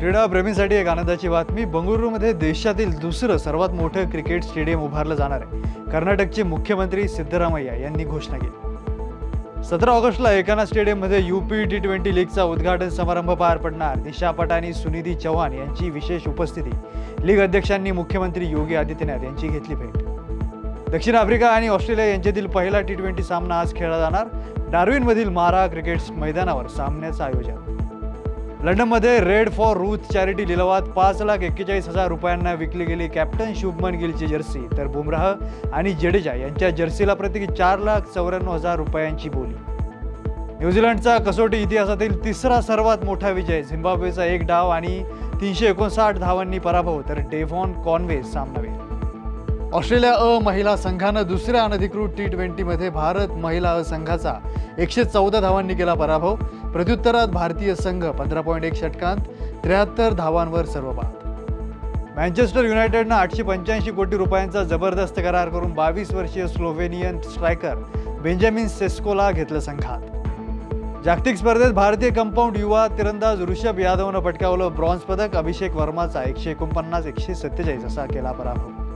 क्रीडाप्रेमींसाठी एक आनंदाची बातमी. बंगळुरूमध्ये देशातील दुसरं सर्वात मोठं क्रिकेट स्टेडियम उभारलं जाणार आहे. कर्नाटकचे मुख्यमंत्री सिद्धरामय्या यांनी घोषणा केली. सतरा ऑगस्टला एकाना स्टेडियममध्ये यूपी टी ट्वेंटी लीगचा उद्घाटन समारंभ पार पडणार. दिशा पटानी सुनिधी चव्हाण यांची विशेष उपस्थिती. लीग अध्यक्षांनी मुख्यमंत्री योगी आदित्यनाथ यांची घेतली भेट. दक्षिण आफ्रिका आणि ऑस्ट्रेलिया यांच्यातील पहिला टी ट्वेंटी सामना आज खेळला जाणार. डार्विनमधील मारा क्रिकेट मैदानावर सामन्याचं आयोजन. लंडनमध्ये रेड फॉर रूथ चॅरिटी लिलावात पाच लाख एक्केचाळीस हजार रुपयांना विकली गेली कॅप्टन शुभमन गिलची जर्सी. तर बुमराह आणि जडेजा यांच्या जर्सीला प्रत्येकी चार लाख चौऱ्याण्णव हजार रुपयांची बोली. न्यूझीलंडचा कसोटी इतिहासातील तिसरा सर्वात मोठा विजय झिम्बाब्वेचा एक डाव आणि तीनशे एकोणसाठ धावांनी पराभव तर डेव्हॉन कॉनवे सामनावीर. ऑस्ट्रेलिया अ महिला संघानं दुसऱ्या अनधिकृत टी ट्वेंटीमध्ये भारत महिला अ संघाचा एकशे चौदा धावांनी केला पराभव. प्रत्युत्तरात भारतीय संघ पंधरा पॉईंट एक षटकांत त्र्याहत्तर धावांवर सर्वबाद मँचेस्टर युनायटेडनं आठशे पंच्याऐंशी कोटी रुपयांचा जबरदस्त करार करून बावीस वर्षीय स्लोव्हेनियन स्ट्रायकर बेंजामिन सेस्कोला घेतलं संघात. जागतिक स्पर्धेत भारतीय कंपाऊंड युवा तिरंदाज ऋषभ यादवनं पटकावलं ब्रॉन्झ पदक अभिषेक वर्माचा एकशे एकोणपन्नास एकशे सत्तेचाळीस असा केला पराभव.